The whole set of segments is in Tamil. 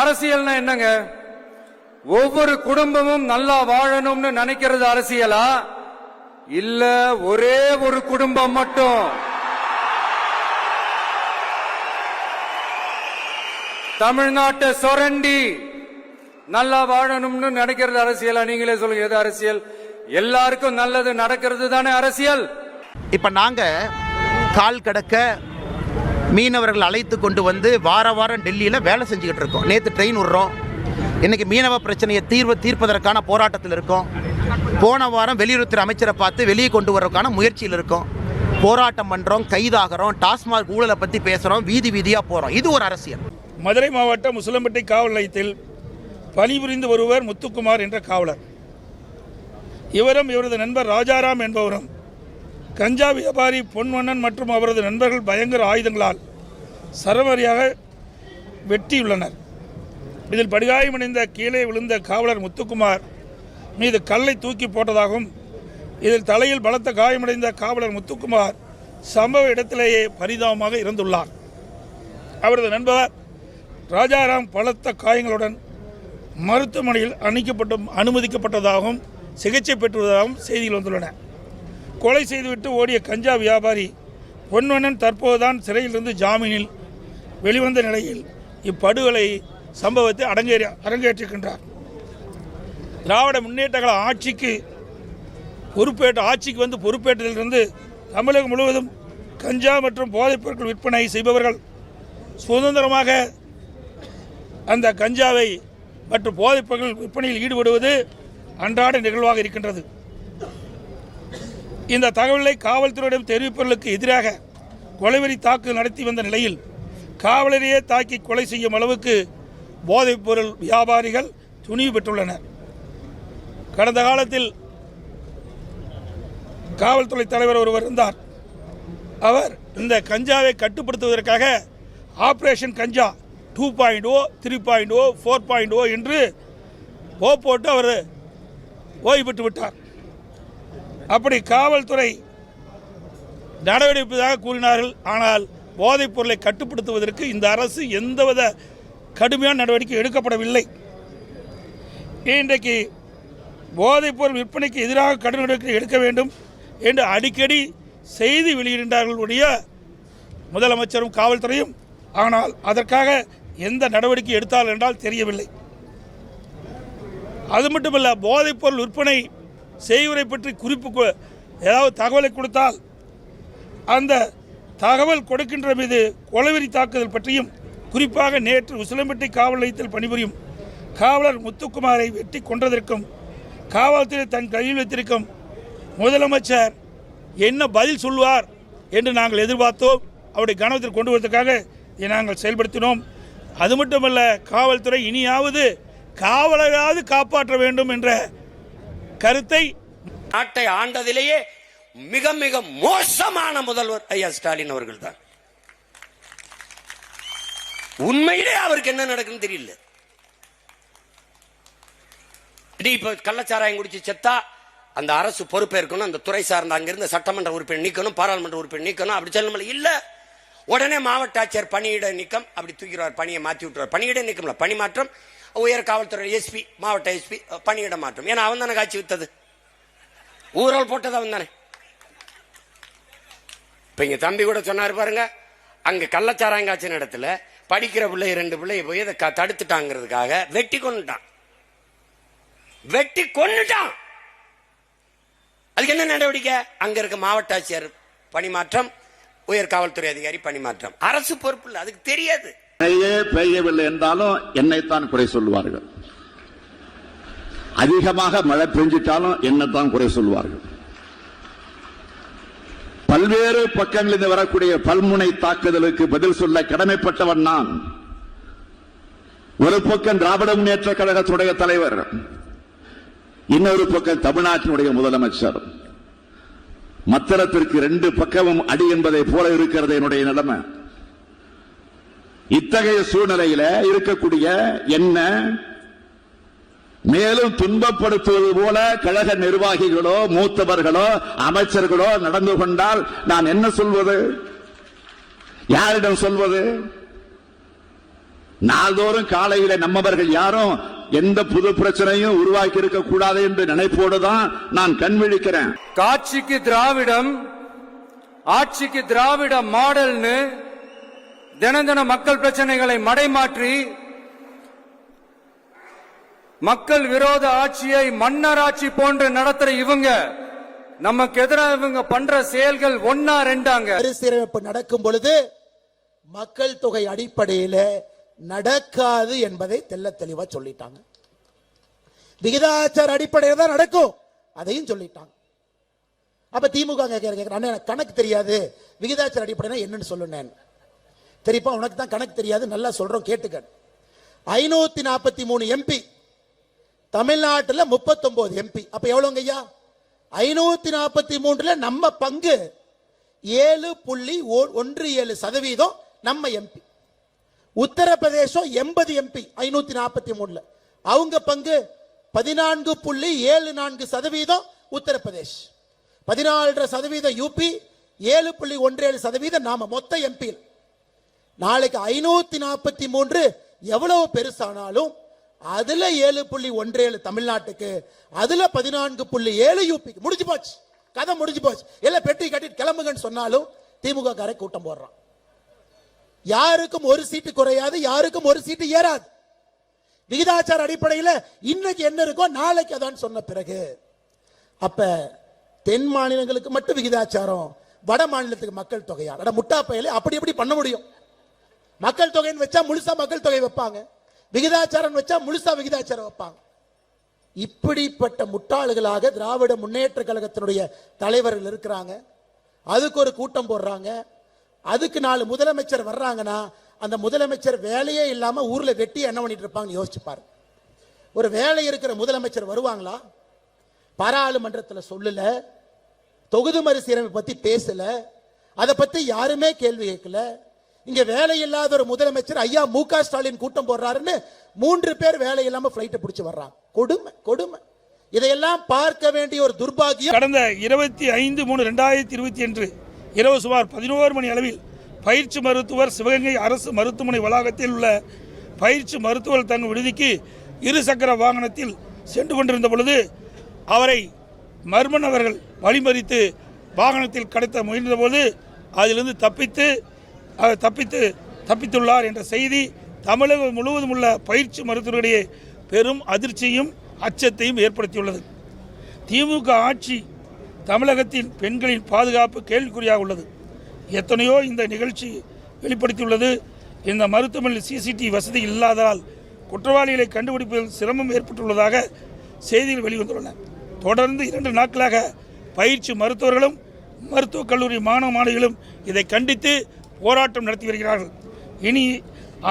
அரசியல்னா என்னங்க? ஒவ்வொரு குடும்பமும் நல்லா வாழணும்னு நினைக்கிறது அரசியலா? இல்ல ஒரே ஒரு குடும்பம் மட்டும்? தமிழ்நாட்டை சொரண்டி நல்லா வாழணும்னு நினைக்கிறது அரசியலா? நீங்களே சொல்லுங்க எது அரசியல்? எல்லாருக்கும் நல்லது நடக்கிறது தானே அரசியல். இப்போ நாங்கள் கால் கடக்க மீனவர்கள் அழைத்து கொண்டு வந்து வார வாரம் டெல்லியில் வேலை செஞ்சுக்கிட்டு இருக்கோம். நேற்று ட்ரெயின் விடுறோம். இன்றைக்கி மீனவ பிரச்சனையை தீர்வு தீர்ப்பதற்கான போராட்டத்தில் இருக்கோம். போன வாரம் வெளியுறவுத்துறை அமைச்சரை பார்த்து வெளியே கொண்டு வர்றதுக்கான முயற்சியில் இருக்கோம். போராட்டம் பண்ணுறோம் கைதாகிறோம் டாஸ்மாக் ஊழலை பற்றி பேசுகிறோம் வீதி வீதியாக போகிறோம் இது ஒரு அரசியல். மதுரை மாவட்டம் முசலம்பட்டி காவல் நிலையத்தில் பணிபுரிந்து வருவர் முத்துக்குமார் என்ற காவலர். இவரும் இவரது நண்பர் ராஜாராம் என்பவரும் கஞ்சா வியாபாரி பொன்வண்ணன் மற்றும் அவரது நண்பர்கள் பயங்கர ஆயுதங்களால் சரவரியாக வெட்டியுள்ளனர். இதில் படுகாயமடைந்த கீழே விழுந்த காவலர் முத்துக்குமார் மீது கல்லை தூக்கி போட்டதாகவும் இதில் தலையில் பலத்த காயமடைந்த காவலர் முத்துக்குமார் சம்பவ இடத்திலேயே பரிதாபமாக இருந்துள்ளார் அவரது நண்பர் ராஜாராம் பலத்த காயங்களுடன் மருத்துவமனையில் அணிக்கப்பட்டும் அனுமதிக்கப்பட்டதாகவும் சிகிச்சை பெற்றுவதாகவும் செய்திகள் வந்துள்ளன. கொலை செய்துவிட்டு ஓடிய கஞ்சா வியாபாரி பொன்வனன் தற்போதுதான் சிறையிலிருந்து ஜாமீனில் வெளிவந்த நிலையில் இப்படுகொலை சம்பவத்தை அடங்கேறி அரங்கேற்றிருக்கின்றார். திராவிட முன்னேற்ற கழக ஆட்சிக்கு பொறுப்பேற்ற ஆட்சிக்கு வந்து பொறுப்பேற்றதிலிருந்து தமிழகம் முழுவதும் கஞ்சா மற்றும் போதைப் பொருட்கள் விற்பனை செய்பவர்கள் சுதந்திரமாக அந்த கஞ்சாவை மற்றும் போதைப் பொருட்கள் விற்பனையில் ஈடுபடுவது அன்றாட நிகழ்வாக இருக்கின்றது. இந்த தகவலை காவல்துறையிடம் தெரிவிப்பவர்களுக்கு எதிராக கொலைவெறி தாக்குதல் நடத்தி வந்த நிலையில் காவலரையே தாக்கி கொலை செய்யும் அளவுக்கு போதைப் பொருள் வியாபாரிகள் துணிவு பெற்றுள்ளனர். கடந்த காலத்தில் காவல்துறை தலைவர் ஒருவர் இருந்தார். அவர் இந்த கஞ்சாவை கட்டுப்படுத்துவதற்காக operation ganja two point O three point O four point O என்று ஓ போட்டு அவர் ஓய்வு பெற்று விட்டார். அப்படி காவல்துறை நடவடிப்பதாக கூறினார்கள். ஆனால் போதைப் பொருளை கட்டுப்படுத்துவதற்கு இந்த அரசு எந்தவித கடுமையான நடவடிக்கை எடுக்கப்படவில்லை. இன்றைக்கு போதைப் பொருள் விற்பனைக்கு எதிராக கடும் நடவடிக்கை எடுக்க வேண்டும் என்று அடிக்கடி செய்தி வெளியிடுகின்றார்களுடைய முதலமைச்சரும் காவல்துறையும். ஆனால் அதற்காக எந்த நடவடிக்கை எடுத்தால் என்றால் தெரியவில்லை. அது மட்டுமல்ல போதைப் பொருள் விற்பனை செய்வதை பற்றி குறிப்பு கொ- ஏதாவது தகவலை கொடுத்தால் அந்த தகவல் கொடுக்கின்ற மீது கொலைவெறி தாக்குதல் பற்றியும் குறிப்பாக நேற்று உசிலம்பட்டி காவல் நிலையத்தில் பணிபுரியும் காவலர் முத்துக்குமாரை வெட்டி கொன்றதற்கும் காவல்துறை தன் கையில் வைத்திருக்கும் முதலமைச்சர் என்ன பதில் சொல்வார் என்று நாங்கள் எதிர்பார்த்தோம். அவருடைய கவனத்தில் கொண்டு வருவதற்காக இதை நாங்கள் செயல்படுத்தினோம். அது மட்டுமல்ல காவல்துறை இனியாவது காவலராவது காப்பாற்ற வேண்டும் என்ற கருத்தை நாட்டை ஆண்டதிலேயே மிக மிக மோசமான முதல்வர் ஐயா ஸ்டாலின் அவர்கள் தான் உண்மையிலே அவருக்கு என்ன நடக்குன்னு தெரியல. இப்ப கள்ளச்சாராயம் குடிச்சு செத்தா அந்த அரசு பொறுப்பேற்கணும் அந்த துறை சார்ந்த அங்கிருந்த சட்டமன்ற உறுப்பினர் நீக்கணும் பாராளுமன்ற உறுப்பினர் நீக்கணும் அப்படி சொல்லணும் இல்ல. உடனே மாவட்ட ஆட்சியர் பணியிட நீக்கம் அப்படி தூக்கிடுவார் பணியை மாற்றி விட்டுருவார். பணியிட நீக்கம்ல பணி மாற்றம் உயர் காவல்துறை எஸ்பி மாவட்ட எஸ்பி பணியிட மாற்றம். ஏன்னா அவன் தானே காட்சி வித்தது. ஊரால் போட்டது அவன் தானே. இப்போ இங்கே தம்பி கூட சொன்னார் பாருங்க அங்கே கள்ளச்சாராயம் இடத்துல படிக்கிற பிள்ளை ரெண்டு பிள்ளை போய் இதை க- தடுத்துட்டாங்கிறதுக்காக வெட்டி கொண்டுட்டான் வெட்டி கொண்டுட்டான் அதுக்கு என்ன நடவடிக்கை? அங்க இருக்க மாவட்ட ஆட்சியர் பணிமாற்றம் உயர் காவல்துறை அதிகாரி பணிமாற்றம் அரசு பொறுப்பு இல்லை அதுக்கு தெரியாது. பெய்யவில்லை என்றாலும் என்னைத்தான் குறை சொல்லுவார்கள். அதிகமாக மழை பெஞ்சிட்டாலும் என்னைத்தான் குறை சொல்லுவார்கள். பல்வேறு பக்கங்களில் வரக்கூடிய பல்முனை தாக்குதலுக்கு பதில் சொல்ல கடமைப்பட்டவன் நான். ஒரு பக்கம் திராவிட முன்னேற்ற கழகத்துடைய தலைவர் இன்னொரு பக்கம் தமிழ்நாட்டினுடைய முதலமைச்சர். மத்தளத்திற்கு ரெண்டு பக்கமும் அடி என்பதை போல இருக்கிறது என்னுடைய நிலைமை. இத்தகைய சூழ்நிலையில இருக்கக்கூடிய என்ன? மேலும் துன்பப்படுத்துவது போல கழக நிர்வாகிகளோ மூத்தவர்களோ அமைச்சர்களோ நடந்து கொண்டால் நான் என்ன சொல்வது? யாரிடம் சொல்வது? நாள்தோறும் காலையில நம்மவர்கள் யாரும் எந்த புது பிரச்சனையும் உருவாக்கி இருக்க கூடாது என்று நினைப்போடு தான் நான் கண் விழிக்கிறேன். காட்சிக்கு திராவிடம் ஆட்சிக்கு திராவிட மாடல்னு தினம் தினம் மக்கள் பிரச்சனைகளை மடைமாற்றி மக்கள் விரோத ஆட்சியை மன்னர் ஆட்சி போன்று நடத்துற இவங்க நமக்கு எதிராக இவங்க பண்ற செயல்கள் ஒன்னா ரெண்டாங்க. மறுசீரமைப்பு நடக்கும் பொழுது மக்கள் தொகை அடிப்படையில் நடக்காது என்பதை தெல்ல தெளிவா சொல்லிட்டாங்க. விகிதாச்சார அடிப்படையில் தான் நடக்கும். அதையும் சொல்லிட்டாங்க. அப்ப திமுக கேட்கிற கேட்கிற அண்ணா எனக்கு கணக்கு தெரியாது. விகிதாச்சார அடிப்படைனா என்னன்னு சொல்லுனேன். தெரிப்பா உனக்கு தான் கணக்கு தெரியாது. நல்லா சொல்றோம் கேட்டுக்க ஐநூத்தி நாற்பத்தி மூணு எம்பி தமிழ்நாட்டில் முப்பத்தொன்பது எம்பி அப்ப எவ்வளோங்க ஐயா? ஐநூத்தி நாற்பத்தி மூன்றுல நம்ம பங்கு ஏழு புள்ளி ஒ- ஒன்று ஏழு சதவீதம் நம்ம எம்பி உத்தரப்பிரதேசம் எண்பது எம்பி ஐநூத்தி நாற்பத்தி மூணுல. அவங்க பங்கு பதினான்கு புள்ளி ஏழு நான்கு சதவீதம் உத்தரப்பிரதேஷ். பதினாலரை சதவீதம் யூபி ஏழு புள்ளி ஒன்று ஏழு சதவீதம் நாம மொத்த எம்பி நாளைக்கு ஐநூத்தி நாற்பத்தி மூன்று எவ்வளவு பெருசானாலும் அதுல ஏழு புள்ளி ஒன்று ஏழு தமிழ்நாட்டுக்கு அதுல பதினான்கு புள்ளி ஏழு யூபிக்கு முடிஞ்சு போச்சு. கதை முடிஞ்சு போச்சு. எல்லாம் பெட்டி கட்டிட்டு கிளம்புங்கன்னு சொன்னாலும் திமுக காரை கூட்டம் போடுறான். யாருக்கும் ஒரு சீட்டு குறையாது யாருக்கும் ஒரு சீட்டு ஏறாது. விகிதாச்சார அடிப்படையில் இன்னைக்கு என்ன இருக்கோ நாளைக்கு அதான் சொன்ன பிறகு. அப்ப தென் மாநிலங்களுக்கு மட்டும் விகிதாச்சாரம் வட மாநிலத்துக்கு மக்கள் தொகையா? அட முட்டா அப்படி எப்படி பண்ண முடியும்? மக்கள் தொகைன்னு வச்சா முழுசா மக்கள் தொகை வைப்பாங்க. விகிதாச்சாரம் வச்சா முழுசா விகிதாச்சாரம் வைப்பாங்க. இப்படிப்பட்ட முட்டாள்களாக திராவிட முன்னேற்ற கழகத்தினுடைய தலைவர்கள் இருக்கிறாங்க. அதுக்கு ஒரு கூட்டம் போடுறாங்க. அதுக்கு நாலு முதலமைச்சர் வர்றாங்கன்னா அந்த முதலமைச்சர் வேலையே இல்லாமல் ஊரில் வெட்டி என்ன பண்ணிட்டு இருப்பாங்கன்னு யோசிச்சுப்பார் ஒரு வேலை இருக்கிற முதலமைச்சர் வருவாங்களா? பாராளுமன்றத்தில் சொல்லல. தொகுதி மறுசீரமைப்பு பற்றி பேசல. அதை பற்றி யாருமே கேள்வி கேட்கல. இங்க வேலை இல்லாத ஒரு முதலமைச்சர் ஐயா மு க ஸ்டாலின் கூட்டம் போடுறாருன்னு மூன்று பேர் வேலை இல்லாம பிளைட்டை பிடிச்சி வர்றாங்க கொடுமை கொடுமை. இதையெல்லாம் பார்க்க வேண்டிய ஒரு துர்பாகியம். கடந்த இருபத்தி ஐந்து மூணு ரெண்டாயிரத்தி இருபத்தி அன்று இரவு சுமார் பதினோரு மணி அளவில் பயிற்சி மருத்துவர் சிவகங்கை அரசு மருத்துவமனை வளாகத்தில் உள்ள பயிற்சி மருத்துவர் தங்கும் விடுதிக்கு இரு சக்கர வாகனத்தில் சென்று கொண்டிருந்த பொழுது அவரை மர்ம நபர்கள் வழிமறித்து வாகனத்தில் கடத்த முயன்றபோது அதிலிருந்து தப்பித்து தப்பித்து தப்பித்துள்ளார் என்ற செய்தி தமிழகம் முழுவதும் உள்ள பயிற்சி மருத்துவர்களிடையே பெரும் அதிர்ச்சியும் அச்சத்தையும் ஏற்படுத்தியுள்ளது. திமுக ஆட்சி தமிழகத்தின் பெண்களின் பாதுகாப்பு கேள்விக்குறியாக உள்ளது. எத்தனையோ இந்த நிகழ்ச்சி வெளிப்படுத்தியுள்ளது. இந்த மருத்துவமனையில் சிசிடிவி வசதி இல்லாததால் குற்றவாளிகளை கண்டுபிடிப்பதில் சிரமம் ஏற்பட்டுள்ளதாக செய்திகள் வெளிவந்துள்ளன. தொடர்ந்து இரண்டு நாட்களாக பயிற்சி மருத்துவர்களும் மருத்துவக் கல்லூரி மாணவ மாணவிகளும் இதை கண்டித்து போராட்டம் நடத்தி வருகிறார்கள். இனி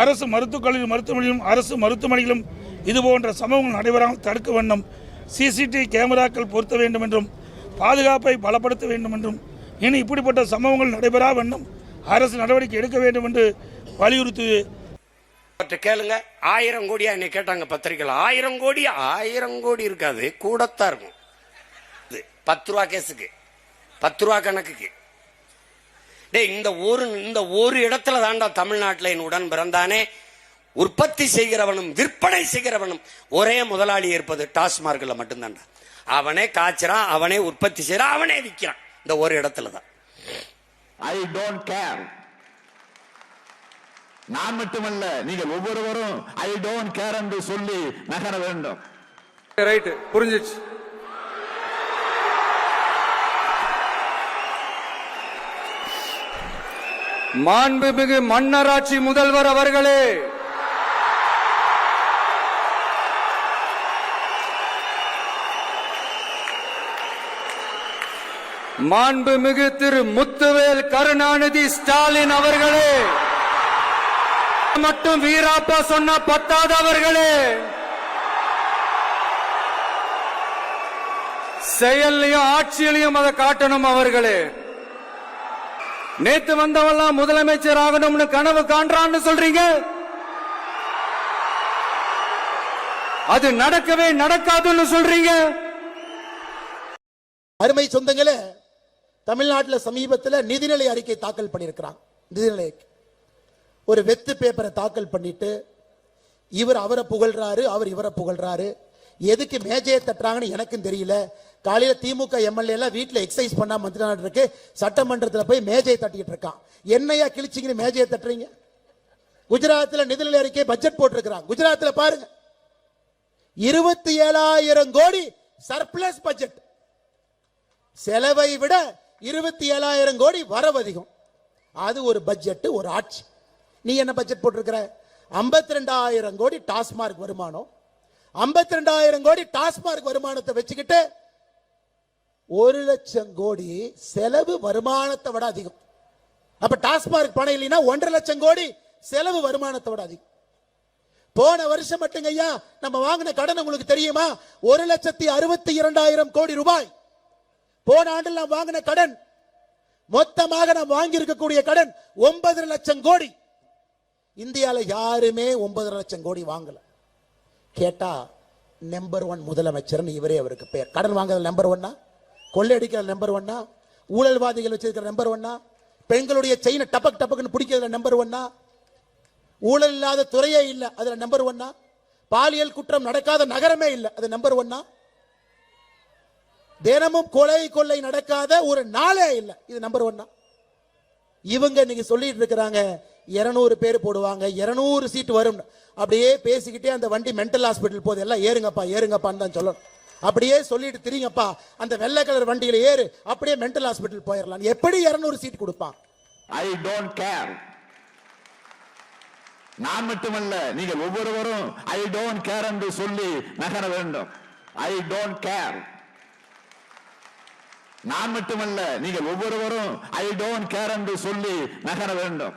அரசு மருத்துவக் கல்லூரி மருத்துவமனையிலும் அரசு மருத்துவமனையிலும் இதுபோன்ற சம்பவங்கள் நடைபெறாமல் தடுக்க வேண்டும் சிசிடிவி கேமராக்கள் பொருத்த வேண்டும் என்றும் பாதுகாப்பை பலப்படுத்த வேண்டும் என்றும் இனி இப்படிப்பட்ட சம்பவங்கள் நடைபெறா வேண்டும் அரசு நடவடிக்கை எடுக்க வேண்டும் என்று வலியுறுத்தி கேளுங்க. ஆயிரம் கோடியா என்னை கேட்டாங்க பத்திரிக்கையில் ஆயிரம் கோடி ஆயிரம் கோடி இருக்காது. கூடத்தான் இருக்கும். இது பத்து ரூபா கேஸுக்கு பத்து ரூபா கணக்குக்கு. டேய் இந்த ஒரு இந்த ஒரு இடத்துல தாண்டா தமிழ்நாட்டில் என் உடன் பிறந்தானே. உற்பத்தி செய்கிறவனும் விற்பனை செய்கிறவனும் ஒரே முதலாளி இருப்பது டாஸ்மார்க்கில் மட்டும்தான்டா. அவனே காய்ச்சறான் அவனே உற்பத்தி செய்யறான் அவனே விற்கிறான் இந்த ஒரு இடத்துல தான் ஐ டோன்ட் கேர் நான் மட்டுமல்ல நீங்கள் ஒவ்வொருவரும் ஐ டோன்ட் கேர் என்று சொல்லி நகர வேண்டும். ரைட்டு புரிஞ்சிச்சு. மாண்புமிகு மன்னராட்சி முதல்வர் அவர்களே மாண்புமிகு திரு முத்துவேல் கருணாநிதி ஸ்டாலின் அவர்களே. மட்டும் வீராப்பா சொன்ன பத்தாதவர்களே செயல்லையும் ஆட்சியிலையும் அதை காட்டணும் அவர்களே. நேத்து வந்தவெல்லாம் முதலமைச்சர் ஆகணும்னு கனவு காண்றான்னு சொல்றீங்க? அது நடக்கவே நடக்காதுன்னு சொல்றீங்க? அருமை சொந்தங்களே தமிழ்நாட்டில் சமீபத்தில் நிதிநிலை அறிக்கை தாக்கல் பண்ணியிருக்கிறாங்க. நிதிநிலை ஒரு வெத்து பேப்பரை தாக்கல் பண்ணிட்டு இவர் அவரை புகழ்றாரு அவர் இவரை புகழ்றாரு. எதுக்கு மேஜையை தட்டுறாங்கன்னு எனக்கும் தெரியல. காலையில் திமுக எம்எல்ஏ எல்லாம் வீட்டில் எக்ஸசைஸ் பண்ணா வந்துட்டு இருக்கு. சட்டமன்றத்தில் போய் மேஜையை தட்டிட்டு இருக்கான். என்னையா கிழிச்சிங்கன்னு மேஜையை தட்டுறீங்க? குஜராத்தில் நிதிநிலை அறிக்கை பட்ஜெட் போட்டிருக்கிறான். குஜராத்தில் பாருங்க. இருபத்தி ஏழாயிரம் கோடி சர்ப்ளஸ் பட்ஜெட் செலவை விட இருபத்தி ஏழாயிரம் கோடி வரவு அதிகம் அது ஒரு பட்ஜெட்டு ஒரு ஆட்சி. நீ என்ன பட்ஜெட் போட்டிருக்கிற? ஐம்பத்தி ரெண்டாயிரம் கோடி டாஸ்மார்க் வருமானம். ஐம்பத்தி ரெண்டாயிரம் கோடி டாஸ்மார்க் வருமானத்தை வச்சுக்கிட்டு ஒரு லட்சம் கோடி செலவு வருமானத்தை விட அதிகம். அப்ப டாஸ்மார்க் பணம் இல்லைன்னா ஒன்றரை லட்சம் கோடி செலவு வருமானத்தை விட அதிகம். போன வருஷம் மட்டுங்க ஐயா நம்ம வாங்கின கடன் உங்களுக்கு தெரியுமா? ஒரு லட்சத்தி அறுபத்தி இரண்டாயிரம் கோடி ரூபாய். போன ஆண்டில் நாம் வாங்கின கடன் மொத்தமாக நாம் வாங்கி இருக்கக்கூடிய கடன் ஒன்பது லட்சம் கோடி. இந்தியால யாருமே ஒன்பதரை லட்சம் கோடி வாங்கல. கேட்டா நம்பர் ஒன் முதலமைச்சர்னு இவரே அவருக்கு பேர் கடன் வாங்குறது நம்பர் ஒன்னா கொள்ளையடிக்கிற நம்பர் ஒன்னா ஊழல்வாதிகள் வச்சிருக்கிற நம்பர் ஒன்னா பெண்களுடைய செயினை டபக் டபக்குன்னு பிடிக்கிறதுல நம்பர் ஒன்னா ஊழல் இல்லாத துறையே இல்லை அதுல நம்பர் ஒன்னா பாலியல் குற்றம் நடக்காத நகரமே இல்லை அது நம்பர் ஒன்னா தினமும் கொலை கொள்ளை நடக்காத ஒரு நாளே இல்லை. இது நம்பர் ஒன்னா இவங்க இன்னைக்கு சொல்லிட்டு இருக்கிறாங்க இருநூறு பேர் போடுவாங்க இருநூறு சீட் வரும். அப்படியே பேசிக்கிட்டே அந்த வண்டி மென்டல் ஹாஸ்பிட்டல் போது எல்லாம் ஏறுங்கப்பா ஏறுங்கப்பான்னு தான் சொல்லணும். அப்படியே சொல்லிட்டு திரிங்கப்பா அந்த வெள்ளை கலர் வண்டியில ஏறு அப்படியே மென்டல் ஹாஸ்பிட்டல் போயிடலாம் எப்படி இருநூறு சீட் கொடுப்பான்? ஐ டோன்ட் கேர் நான் மட்டுமல்ல நீங்கள் ஒவ்வொருவரும் ஐ டோன்ட் கேர் என்று சொல்லி நகர வேண்டும். ஐ டோன்ட் கேர் நான் மட்டுமல்ல நீங்கள் ஒவ்வொருவரும் ஐ டோன்ட் கேர் என்று சொல்லி நகர வேண்டும்.